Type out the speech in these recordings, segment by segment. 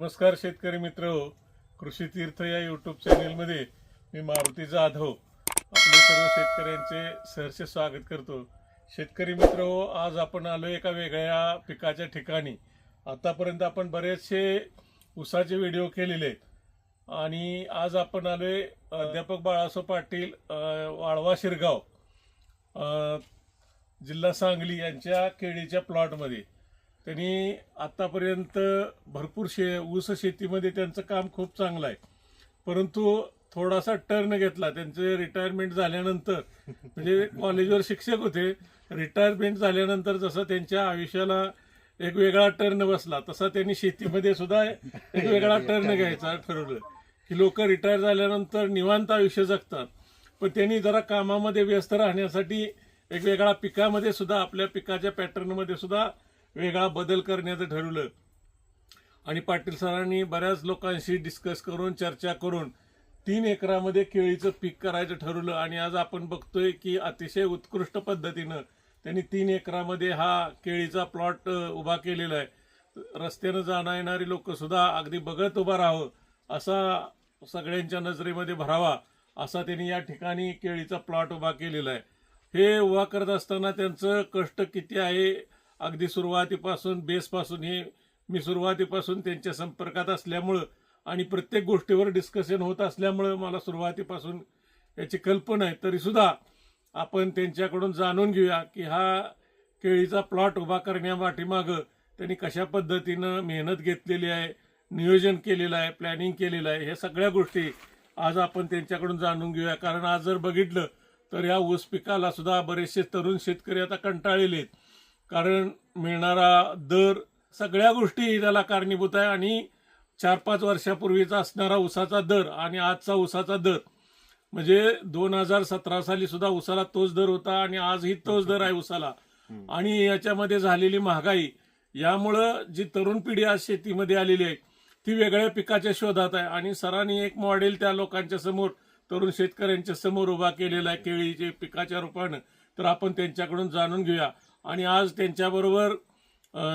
नमस्कार शेतकरी मित्र हो. कृषी तीर्थ या यूट्यूब चॅनेलमध्ये मी मारुती जाधव. आपले सर्व शेतकऱ्यांचे सहर्ष स्वागत करतो. शेतकरी मित्र हो आज आपण आलो एका वेगळ्या पिकाच्या ठिकाणी. आतापर्यंत आपण बरेचसे उसाचे व्हिडिओ केलेले आहेत. आणि आज आपण आलोय अध्यापक बाळासाहेब पाटील वाळवा शिरगाव जिल्हा सांगली यांच्या केळीच्या प्लॉटमध्ये त्यांनी आतापर्यंत भरपूर शे ऊस शेतीमध्ये त्यांचं काम खूप चांगलं आहे. परंतु थोडासा टर्न घेतला. त्यांचे रिटायरमेंट झाल्यानंतर म्हणजे कॉलेजवर शिक्षक होते रिटायरमेंट झाल्यानंतर जसं त्यांच्या आयुष्याला एक वेगळा टर्न बसला तसा त्यांनी शेतीमध्ये सुद्धा एक वेगळा टर्न घ्यायचा ठरवलं. की लोक रिटायर झाल्यानंतर निवांत आयुष्य जगतात. पण त्यांनी जरा कामामध्ये व्यस्त राहण्यासाठी एक वेगळा पिकामध्ये सुद्धा आपल्या पिकाच्या पॅटर्नमध्ये सुद्धा वेगळा बदल करण्याचं ठरवलं. आणि पाटील सरांनी बऱ्याच लोकांशी डिस्कस करून चर्चा करून तीन एकरामध्ये केळीचं पीक करायचं ठरवलं. आणि आज आपण बघतोय की अतिशय उत्कृष्ट पद्धतीनं त्यांनी तीन एकरामध्ये हा केळीचा प्लॉट उभा केलेला आहे. रस्त्यानं जाणं येणारी लोकसुद्धा अगदी बघत उभा राहावं असा सगळ्यांच्या नजरेमध्ये भरावा असा त्यांनी या ठिकाणी केळीचा प्लॉट उभा केलेला आहे. हे उभा करत असताना त्यांचं कष्ट किती आहे अगदी सुरुवातीपासून बेसपासून हे मी सुरुवातीपासून त्यांच्या संपर्कात असल्यामुळं आणि प्रत्येक गोष्टीवर डिस्कशन होत असल्यामुळं मला सुरुवातीपासून याची कल्पना आहे. तरीसुद्धा आपण त्यांच्याकडून जाणून घेऊया की हा केळीचा प्लॉट उभा करण्यापाठीमागं त्यांनी कशा पद्धतीनं मेहनत घेतलेली आहे नियोजन केलेलं आहे प्लॅनिंग केलेलं आहे ह्या सगळ्या गोष्टी आज आपण त्यांच्याकडून जाणून घेऊया. कारण आज जर बघितलं तर या ऊस पिकाला सुद्धा बरेचसे तरुण शेतकरी आता कंटाळलेले आहेत. कारण मिळणारा दर सगळ्या गोष्टी त्याला कारणीभूत आहे आणि चार पाच वर्षापूर्वीचा असणारा उसाचा दर आणि आजचा उसाचा दर. म्हणजे दोन हजार सतरा साली सुद्धा उसाला तोच दर होता आणि आजही तोच दर आहे उसाला आणि याच्यामध्ये झालेली महागाई यामुळं जी तरुण पिढी आज शेतीमध्ये आलेली आहे ती वेगळ्या पिकाच्या शोधात आहे. आणि सरांनी एक मॉडेल त्या लोकांच्या समोर तरुण शेतकऱ्यांच्या समोर उभा केलेला आहे केळीचे पिकाच्या रूपानं. तर आपण त्यांच्याकडून जाणून घेऊया. आणि आज त्यांच्याबरोबर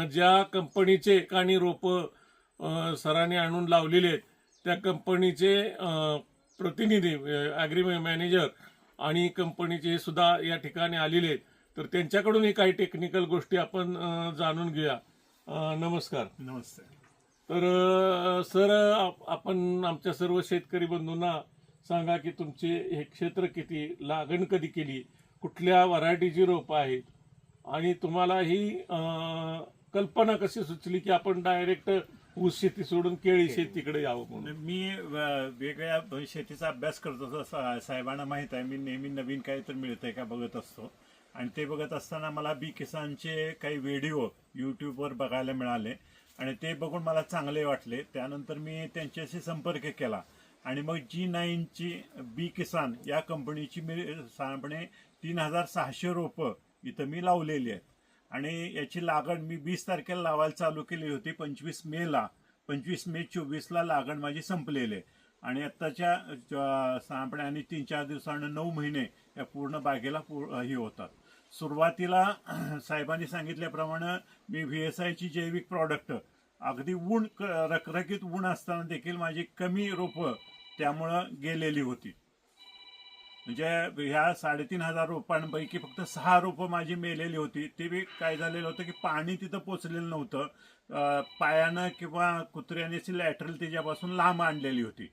ज्या कंपनीचे कानी रोपं सरांनी आणून लावलेले आहेत त्या कंपनीचे प्रतिनिधी ॲग्री मॅनेजर आणि कंपनीचे सुद्धा या ठिकाणी आलेले आहेत. तर त्यांच्याकडूनही काही टेक्निकल गोष्टी आपण जाणून घेऊया. नमस्कार. नमस्ते. तर सर आप- आपण आमच्या सर्व शेतकरी बंधूंना सांगा की तुमचे हे क्षेत्र किती लागण कधी केली? कुठल्या व्हरायटीची रोपं आहेत? आणि तुम्हाला ही कल्पना कशी सुचली की आपण डायरेक्ट ऊस शेती सोडून केळी शेतीकडे यावं म्हणून? मी अ, वेगळ्या शेतीचा अभ्यास करतो साहेबांना माहीत आहे. मी नेहमी नवीन काही तर मिळतंय का बघत असतो. आणि ते बघत असताना मला बी किसानचे काही व्हिडिओ युट्यूबवर बघायला मिळाले. आणि ते बघून मला चांगले वाटले. त्यानंतर मी त्यांच्याशी संपर्क केला. आणि मग जी नाईनची बी किसान या कंपनीची मी साधारणपणे तीन हजार सहाशे रोपं इथं मी लावलेली आहेत आणि याची लागण मी वीस तारखेला लावायला चालू केली होती पंचवीस मेला पंचवीस मे चोवीसला लागण माझी संपलेली आहे. आणि आत्ताच्या अ, साधारणपणे आणि तीन चार दिवसानं नऊ महिने या पूर्ण बागेला पू- हे होतात. सुरुवातीला साहेबांनी सांगितल्याप्रमाणे मी व्ही एस आयची जैविक प्रॉडक्ट अगदी ऊन क- रखरखीत ऊन असताना देखील माझी कमी रोपं त्यामुळं गेलेली होती. म्हणजे ह्या साडेतीन हजार रोपांपैकी फक्त सहा रोपं माझी मेलेली होती. ते बी काय झालेलं होतं की पाणी तिथं पोचलेलं नव्हतं. पायानं किंवा कुत्र्याने लॅटरल त्याच्यापासून लांब आणलेली होती.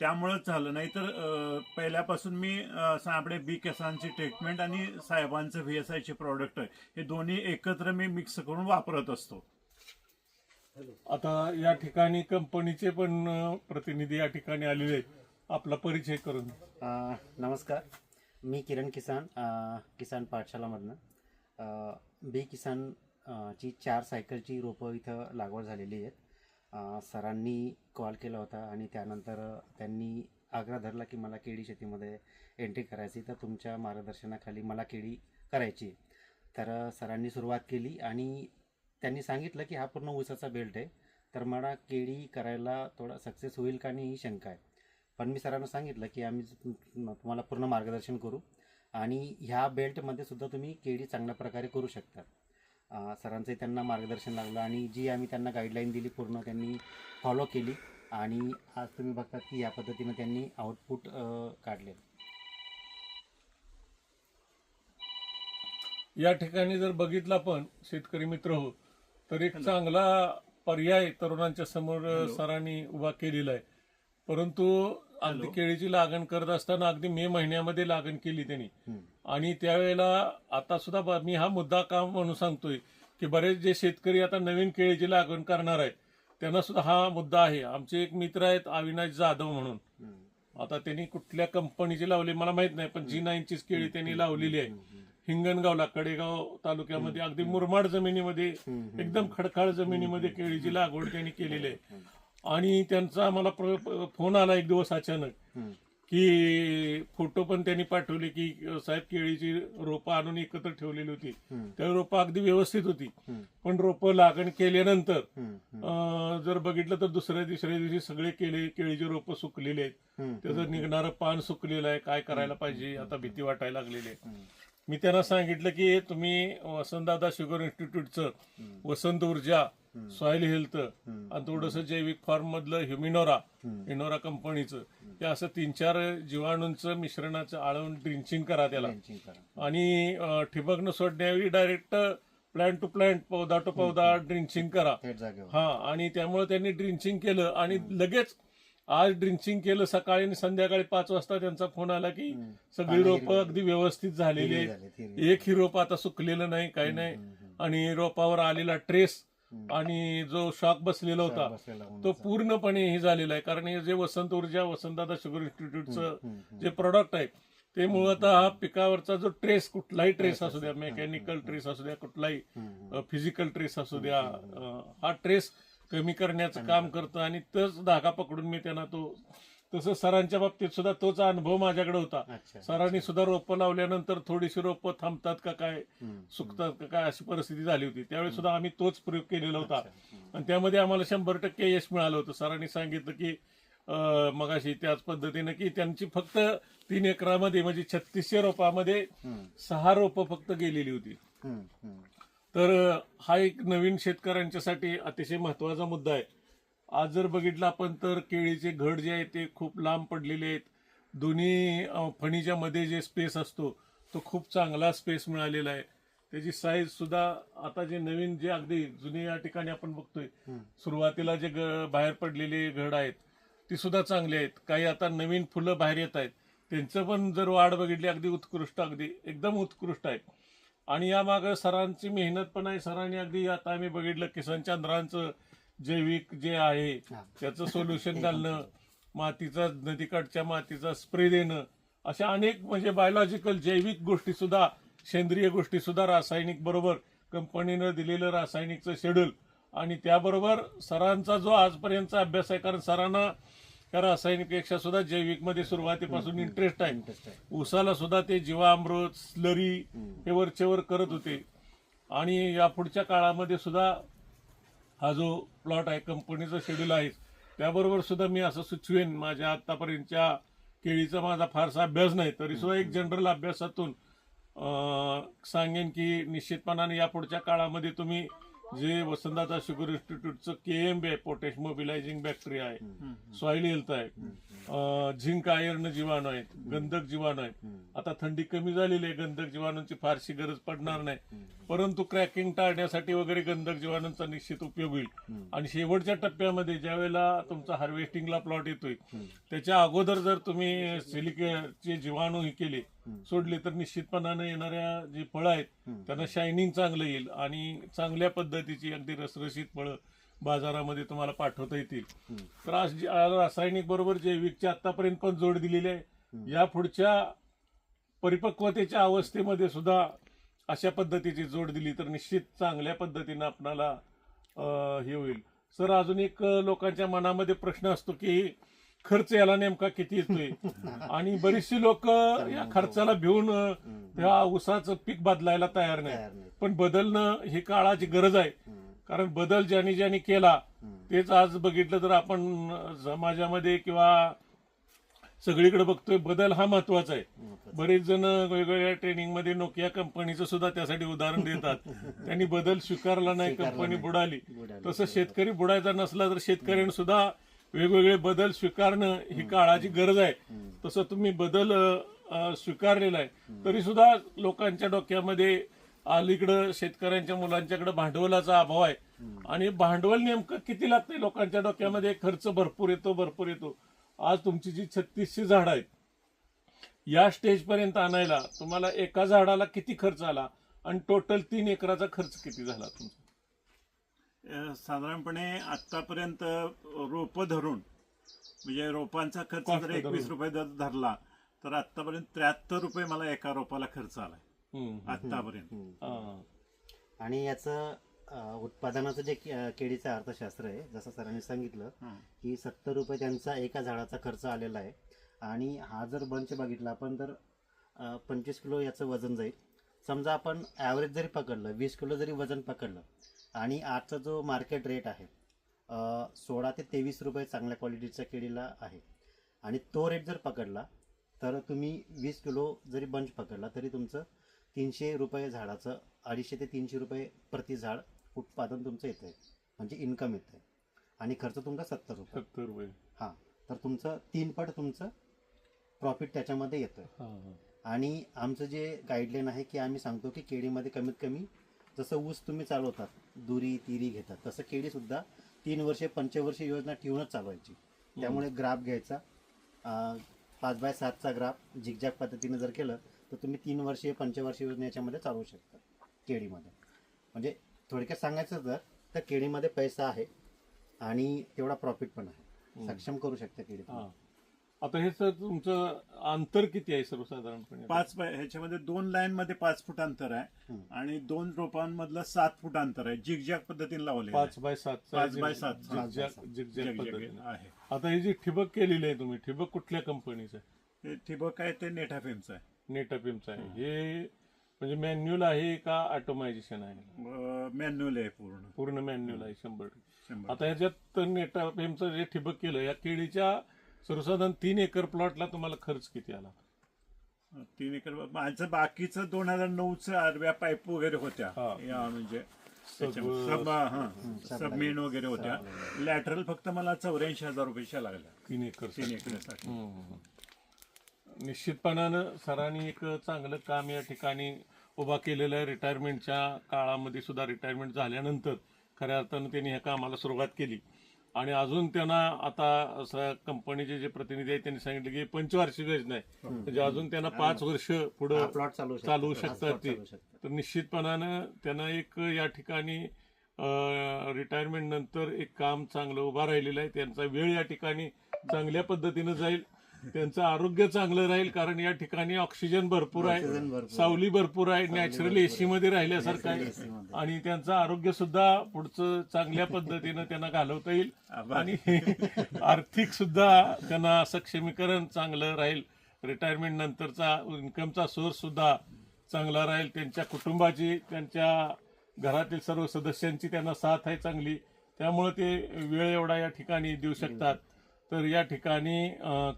त्यामुळंच झालं. नाही तर पहिल्यापासून मी अं, सापडे बी केसांची ट्रीटमेंट आणि साहेबांचं व्ही एस आयचे प्रॉडक्ट हे दोन्ही एकत्र मी मिक्स करून वापरत असतो. आता या ठिकाणी कंपनीचे पण प्रतिनिधी या ठिकाणी आलेले आहेत. आपला परिचय करून द्या. अ, नमस्कार. मी किरण किसान अ, किसान पाठशालामधनं. अ, बी किसान अ, ची चार सायकलची रोपं इथं लागवड झालेली आहेत. अ, सरांनी कॉल केला होता आणि त्यानंतर त्यांनी आग्रह धरला की मला केळी शेतीमध्ये एंट्री करायची तर तुमच्या मार्गदर्शनाखाली मला केळी करायची. तर सरांनी सुरुवात केली आणि त्यांनी सांगितलं की हा पूर्ण ऊसाचा बेल्ट आहे. तर मला केळी करायला थोडा सक्सेस होईल का नाही ही शंका आहे. पण मी सरांना सांगितलं की आम्ही तुम- तुम्हाला पूर्ण मार्गदर्शन करू. आणि ह्या बेल्टमध्ये सुद्धा तुम्ही केळी चांगल्या प्रकारे करू शकता. सरांचंही त्यांना मार्गदर्शन लागलं आणि जी आम्ही त्यांना गाईडलाईन दिली पूर्ण त्यांनी फॉलो केली आणि आज तुम्ही बघतात की या पद्धतीनं त्यांनी आउटपुट काढले. या ठिकाणी जर बघितलं आपण शेतकरी मित्र हो तर एक चांगला पर्याय तरुणांच्या समोर सरांनी उभा केलेला आहे. परंतु अगदी. केळीची लागण करत असताना अगदी मे महिन्यामध्ये लागण केली त्यांनी. आणि त्यावेळेला आता सुद्धा मी हा मुद्दा का म्हणून सांगतोय की बरेच जे शेतकरी आता नवीन केळीची लागण करणार आहेत त्यांना सुद्धा हा मुद्दा आहे. आमचे एक मित्र आहेत अविनाश जाधव म्हणून. आता त्यांनी कुठल्या कंपनीची लावली मला माहीत नाही पण जी नाईनचीच केळी त्यांनी लावलेली आहे. हिंगणगावला कडेगाव तालुक्यामध्ये अगदी मुरमाड जमिनीमध्ये. एकदम खडकाळ जमिनीमध्ये केळीची लागवड त्यांनी केलेली आहे. आणि त्यांचा मला फोन आला एक दिवस अचानक. की फोटो पण त्यांनी पाठवले की साहेब केळीची रोपं आणून एकत्र ठेवलेली होती. त्या रोपं अगदी व्यवस्थित होती. पण रोपं लागण केल्यानंतर जर बघितलं तर दुसऱ्या तिसऱ्या दिवशी सगळे केळे केळीची रोपं सुकलेली आहेत. त्याचं निघणारं पान सुकलेलं आहे काय करायला पाहिजे? आता भीती वाटायला लागलेली आहे. मी त्यांना सांगितलं की तुम्ही वसंतदादा शुगर इन्स्टिट्यूटचं वसंत ऊर्जा सॉइल हेल्थ. आणि थोडंसं जैविक फार्म मधलं ह्युमिनोरा. इनोरा कंपनीचं हे असं तीन चार जीवाणूंचं मिश्रणाचं आळवून ड्रिंचिंग करा त्याला. आणि ठिबक न सोडण्यावेळी डायरेक्ट प्लांट टू प्लांट पौधा टू पौधा ड्रिंचिंग करा हा आणि त्यामुळे त्यांनी ड्रिंचिंग केलं आणि लगेच आज ड्रिंचिंग केलं सकाळी आणि संध्याकाळी पाच वाजता त्यांचा फोन आला की. सगळी रोपं अगदी व्यवस्थित झालेली आहेत. एक ही रोप आता सुकलेलं नाही काही नाही. आणि रोपावर आलेला ट्रेस. आणि जो शॉक बसलेला होता तो. पूर्णपणे हे झालेला आहे. कारण हे जे वसंत ऊर्जा वसंतदादा शुगर इन्स्टिट्यूटचं. जे प्रोडक्ट आहे ते मुळतः हा पिकावरचा जो ट्रेस कुठलाही ट्रेस असू द्या मेकॅनिकल ट्रेस असू द्या कुठलाही. फिजिकल ट्रेस असू द्या हा ट्रेस कमी करण्याचं काम करतं आणि तोच धागा पकडून मी त्यांना तो तसं सरांच्या बाबतीत सुद्धा तोच अनुभव माझ्याकडे होता सरांनी सुद्धा रोपं लावल्यानंतर थोडीशी रोपं थांबतात का काय. सुकतात का काय अशी परिस्थिती झाली होती त्यावेळी सुद्धा आम्ही तोच प्रयोग केलेला होता. आणि त्यामध्ये आम्हाला शंभर टक्के यश मिळालं होतं सरांनी सांगितलं की मगाशी त्याच पद्धतीनं की त्यांची फक्त तीन एकरामध्ये म्हणजे छत्तीसशे रोपामध्ये. सहा रोपं फक्त गेलेली होती. तर हा एक नवीन शेतकऱ्यांच्यासाठी अतिशय महत्त्वाचा मुद्दा आहे आज जर बघितलं आपण तर केळीचे घड जे आहे ते खूप लांब पडलेले आहेत. दोन्ही फणीच्या मध्ये जे स्पेस असतो तो खूप चांगला स्पेस मिळालेला आहे. त्याची साईज सुद्धा आता जे नवीन जे अगदी जुने या ठिकाणी आपण बघतोय. सुरुवातीला जे बाहेर पडलेले घड आहेत ती सुद्धा चांगली आहेत. काही आता नवीन फुलं बाहेर येत आहेत. त्यांचं पण जर वाढ बघितली अगदी उत्कृष्ट अगदी एकदम उत्कृष्ट आहे आणि यामागं सरांची मेहनत पण आहे. सरांनी अगदी आता आम्ही बघितलं किसन चंद्रांचं जैविक जे आहे. त्याचं सोल्युशन घालणं मातीचा नदीकाठच्या मातीचा स्प्रे देणं अशा अनेक म्हणजे बायोलॉजिकल जैविक गोष्टी सुद्धा सेंद्रिय गोष्टी सुद्धा रासायनिक बरोबर कंपनीनं दिलेलं रासायनिकचं शेड्यूल आणि त्याबरोबर सरांचा जो आजपर्यंतचा अभ्यास आहे कारण सरांना त्या रासायनिकपेक्षा सुद्धा जैविकमध्ये सुरुवातीपासून इंटरेस्ट आहे. उसाला सुद्धा ते जीवामृत स्लरी. हे वरचेवर करत होते आणि या पुढच्या काळामध्ये सुद्धा हा जो प्लॉट आहे कंपनीचं शेड्यूल आहे त्याबरोबर सुद्धा मी असं सुचवेन. माझ्या आतापर्यंतच्या केळीचा माझा फारसा अभ्यास नाही तरी सुद्धा एक जनरल अभ्यासातून सांगेन की निश्चितपणाने या पुढच्या काळामध्ये तुम्ही जे वसंतदादा शुगर इन्स्टिट्यूटचं के एम बी आहे पोटॅश मोबिलायझिंग बॅक्टेरिया आहे सॉइल हेल्थ आहे झिंक आयर्न जीवाणू आहेत गंधक जीवाणू आहेत. आता थंडी कमी झालेली आहे गंधक जीवाणूंची फारशी गरज पडणार नाही. परंतु क्रॅकिंग टाळण्यासाठी वगैरे गंधक जीवाणूंचा निश्चित उपयोग होईल. आणि शेवटच्या टप्प्यामध्ये ज्या वेळेला तुमचा हार्वेस्टिंगला प्लॉट येतोय. त्याच्या अगोदर जर तुम्ही सिलिकेचे जीवाणू हे केले. सोडले तर निश्चितपणाने येणाऱ्या जी फळं आहेत. त्यांना शायनिंग चांगलं येईल आणि चांगल्या पद्धतीची अगदी रसरशीत फळं बाजारामध्ये तुम्हाला पाठवता येतील. तर आज रासायनिक बरोबर जैविकची आतापर्यंत पण जोड दिलेली आहे. या पुढच्या परिपक्वतेच्या अवस्थेमध्ये सुद्धा अशा पद्धतीची जोड दिली तर निश्चित चांगल्या पद्धतीनं आपणाला हे होईल. सर अजून एक लोकांच्या मनामध्ये प्रश्न असतो की खर्च याला नेमका किती येतोय आणि बरीचशी लोक या खर्चाला भिवून अं, हम्म. त्या ऊसाचं पीक बदलायला तयार नाही. पण बदलणं ही काळाची गरज आहे. कारण बदल ज्यांनी ज्यांनी केला. तेच आज बघितलं तर आपण समाजामध्ये किंवा सगळीकडे बघतोय बदल हा महत्त्वाचा आहे. बरेच जण वेगवेगळ्या ट्रेनिंगमध्ये नोकिया कंपनीचं सुद्धा त्यासाठी उदाहरण देतात त्यांनी बदल स्वीकारला नाही कंपनी बुडाली. तसं शेतकरी बुडायचा नसला तर शेतकऱ्यांनी सुद्धा वेगवेगळे बदल स्वीकारणं ही काळाची गरज आहे. तसं तुम्ही बदल स्वीकारलेला आहे. तरी सुद्धा लोकांच्या डोक्यामध्ये अलीकडं शेतकऱ्यांच्या मुलांच्याकडे भांडवलाचा अभाव आहे. आणि भांडवल नेमकं किती लागतंय लोकांच्या डोक्यामध्ये? खर्च भरपूर येतो भरपूर येतो. आज तुमची जी छत्तीसशे झाड आहेत या स्टेज पर्यंत आणायला तुम्हाला एका झाडाला किती खर्च आला? आणि टोटल तीन एकराचा खर्च किती झाला तुमचा? साधारणपणे आतापर्यंत रोप धरून म्हणजे रोपांचा खर्च जर एकवीस. रुपये जर धरला तर आतापर्यंत त्र्याहत्तर रुपये मला एका रोपाला खर्च आलाय. आतापर्यंत. हा. आणि याचं उत्पादनाचं जे केळीचं अर्थशास्त्र आहे जसं सरांनी सांगितलं हं. की सत्तर रुपये त्यांचा एका झाडाचा खर्च आलेला आहे आणि हा जर बंच बघितला आपण तर पंचवीस किलो याचं वजन जाईल समजा आपण ॲव्हरेज जरी पकडलं वीस किलो जरी वजन पकडलं आणि आजचा जो मार्केट रेट आहे सोळा ते तेवीस रुपये चांगल्या क्वालिटीच्या केळीला आहे. आणि तो रेट जर पकडला तर तुम्ही वीस किलो जरी बंच पकडला तरी तुमचं तीनशे रुपये झाडाचं अडीचशे ते तीनशे रुपये प्रति झाड उत्पादन तुमचं येतं आहे म्हणजे इन्कम येतं आहे आणि खर्च तुमचा सत्तर रुपये. सत्तर रुपये. हां. तर तुमचं तीन पट तुमचं प्रॉफिट त्याच्यामध्ये येतं. आणि आमचं जे गाईडलाईन आहे की आम्ही सांगतो की केळीमध्ये कमीत कमी जसं ऊस तुम्ही चालवतात दुरी तिरी घेतात तसं केळीसुद्धा तीन वर्षे पंचवर्षीय योजना ठेवूनच चालवायची. त्यामुळे ग्राफ घ्यायचा. पाच बाय सातचा ग्राफ झिकझॅक पद्धतीने जर केलं तर तुम्ही तीन वर्षीय पंचवर्षीय योजना याच्यामध्ये चालवू शकता केळीमध्ये. म्हणजे थोडक्यात सांगायचं तर तर केळीमध्ये पैसा आहे आणि तेवढा प्रॉफिट पण आहे. सक्षम करू शकता केळी. आता हे सर तुमचं अंतर किती आहे सर्वसाधारणपणे? पाच बाय ह्याच्यामध्ये दोन लाईन मध्ये पाच फूट अंतर आहे हं. आणि दोन रोपांमधलं सात फूट अंतर आहे. जिगजॅग पद्धतीने लावले पाच बाय सात पाच बाय सातचा. जिगजॅग पद्धतीने. आहे. आता हे जे ठिबक केलेली आहे तुम्ही ठिबक कुठल्या कंपनीचं आहे? हे ठिबक आहे ते नेटाफेमचं आहे. नेटअपिमचं आहे. हे म्हणजे मॅन्युअल आहे का ऑटोमायझेशन आहे? मॅन्युअल आहे पूर्ण. पूर्ण मॅन्युअल आहे शंभर टक्के. शंभर आता ह्याच्यात नेटअपिमचं जे ठिबक केलं या केळीच्या सर्वसाधारण तीन एकर प्लॉटला तुम्हाला खर्च किती आला? तीन एकर माझं बाकीचं दोन हजार नऊचं आरव्या पाईप वगैरे होत्या. हा. या म्हणजे सब- सब हा सबमेन वगैरे होत्या. लॅटरल फक्त मला चौऱ्याऐंशी हजार रुपयाच्या लागल्या. तीन एकर तीन एकरसाठी. निश्चितपणानं सरांनी एक चांगलं काम या ठिकाणी उभा केलेलं आहे. रिटायरमेंटच्या काळामध्ये सुद्धा रिटायरमेंट झाल्यानंतर खऱ्या अर्थानं त्यांनी ह्या कामाला सुरुवात केली. आणि अजून त्यांना आता असं कंपनीचे जे प्रतिनिधी आहेत त्यांनी सांगितलं की पंचवार्षिक योजना आहे. म्हणजे अजून त्यांना पाच वर्ष पुढं प्लॉट चालू शकतो. चालवू हा शकतात plot ते शकतो. तर निश्चितपणानं त्यांना एक या ठिकाणी रिटायरमेंट नंतर एक काम चांगलं उभा राहिलेलं आहे. त्यांचा वेळ या ठिकाणी चांगल्या पद्धतीनं जाईल. त्यांचं आरोग्य चांगलं राहील कारण या ठिकाणी ऑक्सिजन भरपूर ऑक्सिजन आहे. भरपूर सावली भरपूर आहे. नॅचरल एसी मध्ये राहिल्यासारखं आहे. AC मध्ये. आणि त्यांचं आरोग्य सुद्धा पुढचं चांगल्या पद्धतीनं त्यांना घालवता येईल. आभार. आणि आर्थिक सुद्धा त्यांना सक्षमीकरण चांगलं राहील. रिटायरमेंट नंतरचा इन्कमचा सोर्स सुद्धा चांगला राहील. त्यांच्या कुटुंबाची त्यांच्या घरातील सर्व सदस्यांची त्यांना साथ आहे चांगली. त्यामुळे ते वेळ एवढा या ठिकाणी देऊ शकतात. तर या ठिकाणी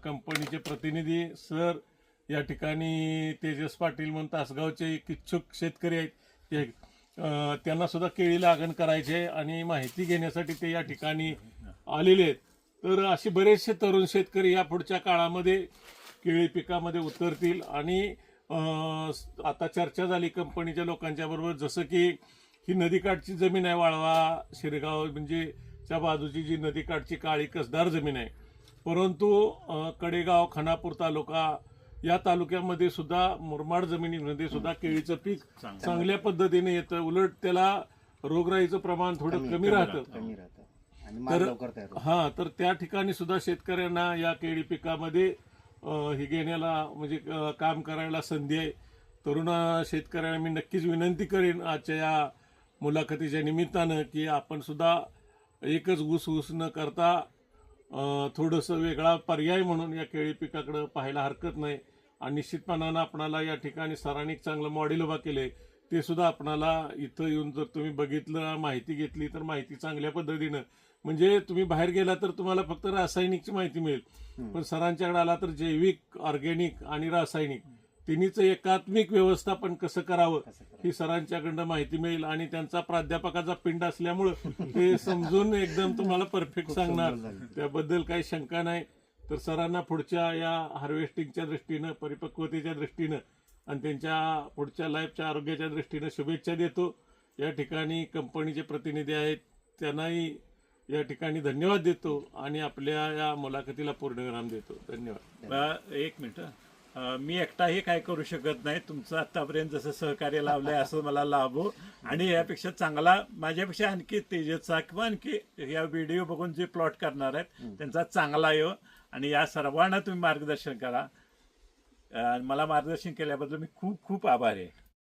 कंपनीचे प्रतिनिधी सर या ठिकाणी तेजस पाटील म्हणून तासगावचे एक इच्छुक शेतकरी आहेत ते त्यांना सुद्धा केळी लागण करायचे आणि माहिती घेण्यासाठी ते या ठिकाणी आलेले आहेत. तर असे बरेचसे तरुण शेतकरी या पुढच्या काळामध्ये केळी पिकामध्ये उतरतील आणि आता चर्चा झाली कंपनीच्या लोकांच्या बरोबर जसं की ही नदीकाठची जमीन आहे वाळवा शिरगाव म्हणजे त्या बाजूची जी नदीकाठची काळी कसदार जमीन आहे परंतु कडेगाव खानापूर तालुका या तालुक्यामध्ये सुद्धा मुरमाड जमिनीमध्ये सुद्धा केळीचं पीक चांगलं. चांगल्या पद्धतीने येतं उलट त्याला रोगराईचं प्रमाण थोडं कमी- राहतं तर. हा तर त्या ठिकाणी सुद्धा शेतकऱ्यांना या केळी पिकामध्ये हे घेण्याला म्हणजे काम करायला संधी आहे तरुण शेतकऱ्यांना मी नक्कीच विनंती करेन आजच्या या मुलाखतीच्या निमित्तानं की आपण सुद्धा एकच ऊस ऊस न करता थोडंसं वेगळा पर्याय म्हणून या केळी पिकाकडे पाहायला हरकत नाही. आणि निश्चितपणानं आपणाला या ठिकाणी सरांनी चांगलं मॉडेल उभा केले ते सुद्धा आपणाला इथं येऊन जर तुम्ही बघितलं माहिती घेतली तर माहिती चांगल्या पद्धतीनं. म्हणजे तुम्ही बाहेर गेला तर तुम्हाला फक्त रासायनिकची माहिती मिळेल. पण सरांच्याकडे आला तर जैविक ऑर्गॅनिक आणि रासायनिक. तिन्हीचं एकात्मिक व्यवस्थापन कसं करावं? ही सरांच्याकडनं माहिती मिळेल आणि त्यांचा प्राध्यापकाचा पिंड असल्यामुळं ते समजून एकदम तुम्हाला परफेक्ट सांगणार. त्याबद्दल काही शंका नाही. तर सरांना पुढच्या या हार्वेस्टिंगच्या दृष्टीनं परिपक्वतेच्या दृष्टीनं आणि त्यांच्या पुढच्या लाईफच्या आरोग्याच्या दृष्टीनं शुभेच्छा देतो. या ठिकाणी कंपनीचे प्रतिनिधी आहेत त्यांनाही या ठिकाणी धन्यवाद देतो आणि आपल्या या मुलाखतीला पूर्णविराम देतो. धन्यवाद. एक मिनिट. मी एकटाही काय करू शकत नाही. तुमचं आतापर्यंत जसं सहकार्य लावलंय असं मला लाभो. आणि यापेक्षा चांगला माझ्यापेक्षा आणखी तेजसचा किंवा आणखी या व्हिडिओ बघून जे प्लॉट करणार आहेत त्यांचा चांगला येऊ आणि या सर्वांना तुम्ही मार्गदर्शन करा. मला मार्गदर्शन केल्याबद्दल मी खूप खूप आभारी आहे.